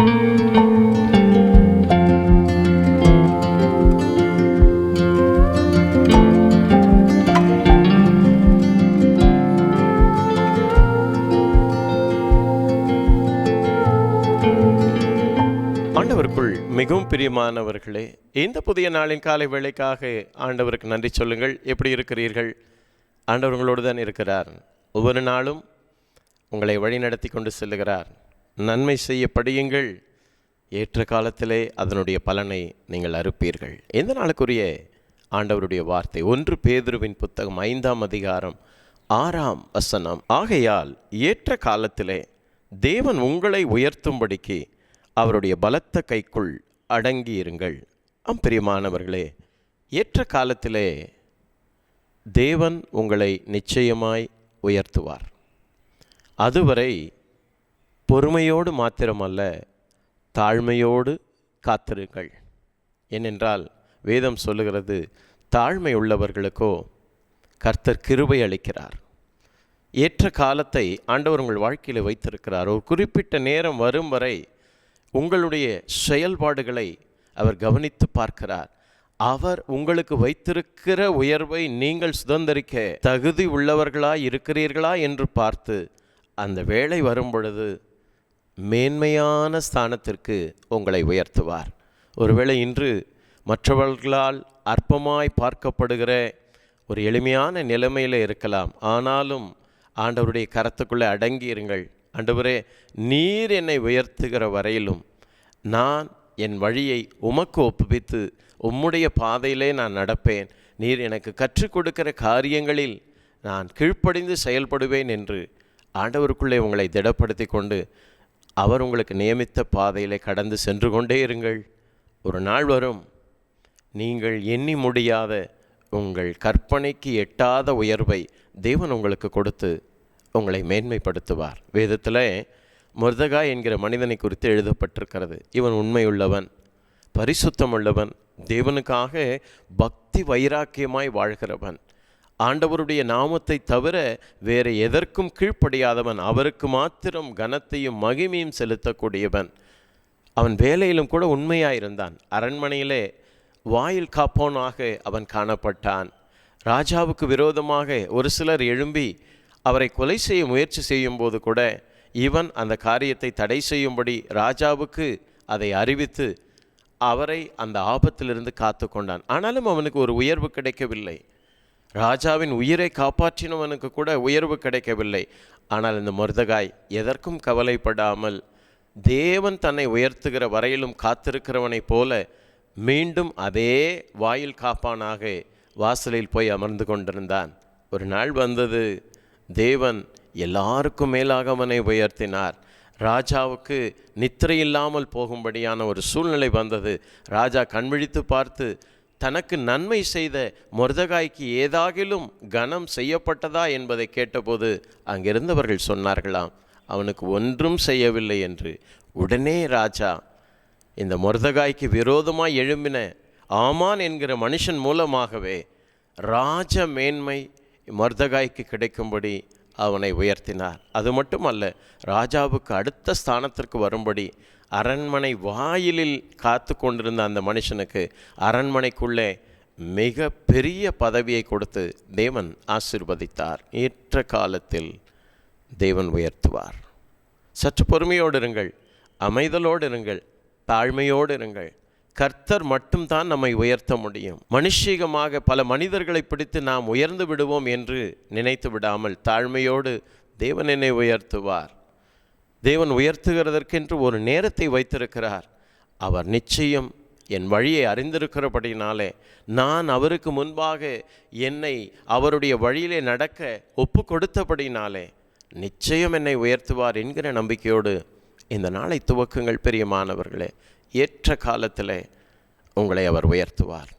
ஆண்டவருக்குள் மிகவும் பிரியமானவர்களே இந்த புதிய நாளின் காலை வேலைக்காக ஆண்டவருக்கு நன்றி சொல்லுங்கள். எப்படி இருக்கிறீர்கள்? ஆண்டவர் உங்களோடு தான் இருக்கிறார். ஒவ்வொரு நாளும் உங்களை வழிநடத்தி கொண்டு செல்லுகிறார். நன்மை செய்ய படியுங்கள் ஏற்ற காலத்திலே அதனுடைய பலனை நீங்கள் அறுப்பீர்கள். எந்த நாளுக்குரிய ஆண்டவருடைய வார்த்தை ஒன்று பேதுருவின் புத்தகம் ஐந்தாம் அதிகாரம் ஆறாம் வசனம். ஆகையால் ஏற்ற காலத்திலே தேவன் உங்களை உயர்த்தும்படிக்கு அவருடைய பலத்த கைக்குள் அடங்கியிருங்கள் ஆம் பிரியமானவர்களே ஏற்ற காலத்திலே தேவன் உங்களை நிச்சயமாய் உயர்த்துவார். அதுவரை பொறுமையோடு மாத்திரமல்ல தாழ்மையோடு காத்திருங்கள். ஏனென்றால் வேதம் சொல்லுகிறது தாழ்மை உள்ளவர்களுக்கோ கர்த்தர் கிருபை அளிக்கிறார். ஏற்ற காலத்தை ஆண்டவர் உங்கள் வாழ்க்கையில் வைத்திருக்கிறார். ஒரு குறிப்பிட்ட நேரம் வரும் வரை உங்களுடைய செயல்பாடுகளை அவர் கவனித்து பார்க்கிறார். அவர் உங்களுக்கு வைத்திருக்கிற உயர்வை நீங்கள் சுதந்திரிக்க தகுதி உள்ளவர்களாய் இருக்கிறீர்களா என்று பார்த்து அந்த வேலை வரும் பொழுது மேன்மையான ஸ்தானத்திற்கு உங்களை உயர்த்துவார். ஒருவேளை இன்று மற்றவர்களால் அற்பமாய் பார்க்கப்படுகிற ஒரு எளிமையான நிலைமையில் இருக்கலாம். ஆனாலும் ஆண்டவருடைய கரத்துக்குள்ளே அடங்கியிருங்கள். ஆண்டவரே நீர் என்னை உயர்த்துகிற வரையிலும் நான் என் வழியை உமக்கு ஒப்புவித்து உம்முடைய பாதையிலே நான் நடப்பேன். நீர் எனக்கு கற்றுக் கொடுக்கிற காரியங்களில் நான் கீழ்ப்படிந்து செயல்படுவேன் என்று ஆண்டவருக்குள்ளே உங்களை திடப்படுத்தி கொண்டு அவர் உங்களுக்கு நியமித்த பாதையிலே கடந்து சென்று கொண்டே இருங்கள். ஒரு நாள் வரும். நீங்கள் எண்ணி முடியாத உங்கள் கற்பனைக்கு எட்டாத உயர்வை தேவன் உங்களுக்கு கொடுத்து உங்களை மேன்மைப்படுத்துவார். வேதத்தில் முர்தகா என்கிற மனிதனை குறித்து எழுதப்பட்டிருக்கிறது. இவன் உண்மையுள்ளவன் பரிசுத்தமுள்ளவன் தேவனுக்காக பக்தி வைராக்கியமாய் வாழ்கிறவன். ஆண்டவருடைய நாமத்தை தவிர வேறு எதற்கும் கீழ்ப்படியாதவன் அவருக்கு மாத்திரம் கனத்தையும் மகிமையும் செலுத்தக்கூடியவன். அவன் வேலையிலும் கூட உண்மையாயிருந்தான் அரண்மனையிலே வாயில் காப்போனாக அவன் காணப்பட்டான். ராஜாவுக்கு விரோதமாக ஒரு சிலர் எழும்பி அவரை கொலை செய்ய முயற்சி செய்யும்போது கூட இவன் அந்த காரியத்தை தடை செய்யும்படி ராஜாவுக்கு அதை அறிவித்து அவரை அந்த ஆபத்திலிருந்து காத்து கொண்டான் ஆனாலும் அவனுக்கு ஒரு உயர்வு கிடைக்கவில்லை. ராஜாவின் உயிரை காப்பாற்றினவனுக்கு கூட உயர்வு கிடைக்கவில்லை. ஆனால் இந்த மருதகாய் எதற்கும் கவலைப்படாமல் தேவன் தன்னை உயர்த்துகிற வரையிலும் காத்திருக்கிறவனைப் போல மீண்டும் அதே வாயில் காப்பானாக வாசலில் போய் அமர்ந்து கொண்டிருந்தான். ஒரு நாள் வந்தது. தேவன் எல்லாருக்கும் மேலாக அவனை உயர்த்தினார். ராஜாவுக்கு நித்திரை இல்லாமல் போகும்படியான ஒரு சூழ்நிலை வந்தது. ராஜா கண்விழித்து பார்த்து தனக்கு நன்மை செய்த மொர்தகாய்க்கு ஏதாகிலும் கனம் செய்யப்பட்டதா என்பதை கேட்டபோது அங்கிருந்தவர்கள் சொன்னார்களாம் அவனுக்கு ஒன்றும் செய்யவில்லை என்று. உடனே ராஜா இந்த மொர்தகாய்க்கு விரோதமாய் எழும்பின ஆமான் என்கிற மனுஷன் மூலமாகவே ராஜ மேன்மை மொர்தகாய்க்கு கிடைக்கும்படி அவனை உயர்த்தினார். அது மட்டுமல்ல ராஜாவுக்கு அடுத்த ஸ்தானத்திற்கு வரும்படி அரண்மனை வாயிலில் காத்து கொண்டிருந்த அந்த மனுஷனுக்கு அரண்மனைக்குள்ளே மிக பெரிய பதவியை கொடுத்து தேவன் ஆசிர்வதித்தார். ஏற்ற காலத்தில் தேவன் உயர்த்துவார். சற்று பொறுமையோடு இருங்கள் அமைதலோடு இருங்கள் தாழ்மையோடு இருங்கள். கர்த்தர் மட்டும்தான் நம்மை உயர்த்த முடியும். மனுஷீகமாக பல மனிதர்களை பிடித்து நாம் உயர்ந்து விடுவோம் என்று நினைத்து விடாமல் தாழ்மையோடு தேவன் என்னை உயர்த்துவார். தேவன் உயர்த்துகிறதற்கென்று ஒரு நேரத்தை வைத்திருக்கிறார். அவர் நிச்சயம் என் வழியை அறிந்திருக்கிறபடினாலே நான் அவருக்கு முன்பாக என்னை அவருடைய வழியிலே நடக்க ஒப்பு கொடுத்தபடினாலே நிச்சயம் என்னை உயர்த்துவார் என்கிற நம்பிக்கையோடு இந்த நாளை துவக்குங்கள் பெரியமானவர்களே ஏற்ற காலத்தில் உங்களை அவர் உயர்த்துவார்.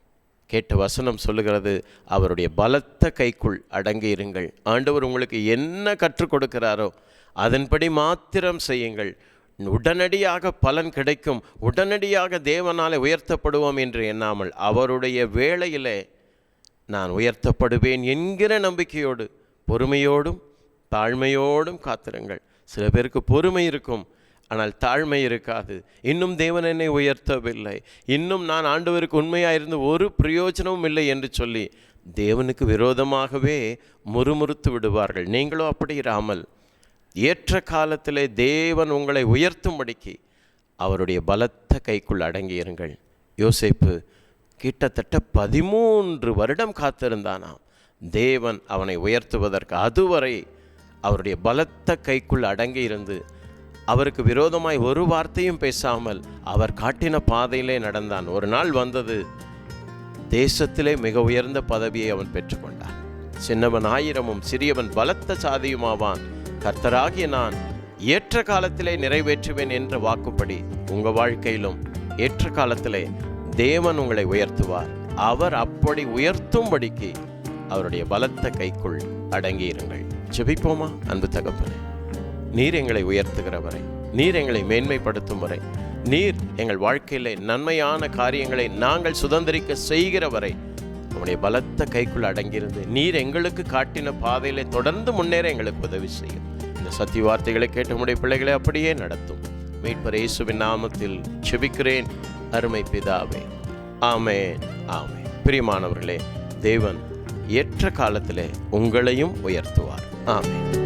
கேட்ட வசனம் சொல்லுகிறது அவருடைய பலத்த கைக்குள் அடங்கி இருங்கள். ஆண்டவர் உங்களுக்கு என்ன கற்றுக் கொடுக்கிறாரோ அதன்படி மாத்திரம் செய்யுங்கள். உடனடியாக பலன் கிடைக்கும். உடனடியாக தேவனாலே உயர்த்தப்படுவோம் என்று எண்ணாமல் அவருடைய வேளையிலே நான் உயர்த்தப்படுவேன் என்கிற நம்பிக்கையோடு பொறுமையோடும் தாழ்மையோடும் காத்திருங்கள். சில பேருக்கு பொறுமை இருக்கும். ஆனால் தாழ்மை இருக்காது. இன்னும் தேவன் என்னை உயர்த்தவில்லை. இன்னும் நான் ஆண்டவருக்கு உண்மையாக இருந்து ஒரு பிரயோஜனமும் இல்லை என்று சொல்லி தேவனுக்கு விரோதமாகவே முறுமுறுத்து விடுவார்கள். நீங்களோ அப்படி இராமல் ஏற்ற காலத்திலே தேவன் உங்களை உயர்த்தும்படிக்கு அவருடைய பலத்த கைக்குள் அடங்கியிருங்கள். யோசிப்பு கிட்டத்தட்ட பதிமூன்று வருடம் காத்திருந்தானாம். தேவன் அவனை உயர்த்துவதற்கு அதுவரை அவருடைய பலத்த கைக்குள் அடங்கி இருந்து அவருக்கு விரோதமாய் ஒரு வார்த்தையும் பேசாமல் அவர் காட்டின பாதையிலே நடந்தான். ஒரு நாள் வந்தது தேசத்திலே மிக உயர்ந்த பதவியை அவன் பெற்றுக்கொண்டான். சின்னவன் ஆயிரமும் சிறியவன் பலத்த சாதியுமாவான். கர்த்தராகிய நான் ஏற்ற காலத்திலே நிறைவேற்றுவேன் என்ற வாக்குப்படி உங்க வாழ்க்கையிலும் ஏற்ற காலத்திலே தேவன் உங்களை உயர்த்துவார். அவர் அப்படி உயர்த்தும்படிக்கு அவருடைய பலத்த கைக்குள் அடங்கியிருங்கள். ஜெபிப்போமா? அன்பு தகப்பனே. நீர் எங்களை உயர்த்துகிற வரை நீர் எங்களை மேன்மைப்படுத்தும் வரை நீர் எங்கள் வாழ்க்கையிலே நன்மையான காரியங்களை நாங்கள் சுதந்திரிக்க செய்கிறவரை. உம்முடைய பலத்த கைக்குள் அடங்கியிருந்து நீர் எங்களுக்கு காட்டின பாதையிலே தொடர்ந்து முன்னேற எங்களுக்கு உதவி செய்யும் இந்த சத்திய வார்த்தைகளை கேட்டு உடைய பிள்ளைகளை அப்படியே நடத்தும். மீட்பர் இயேசுவின் நாமத்தில் செபிக்கிறேன். அருமை பிதாவே. ஆமென் ஆமே பிரியமானவர்களே தேவன் ஏற்ற காலத்திலே உங்களையும் உயர்த்துவார். ஆமே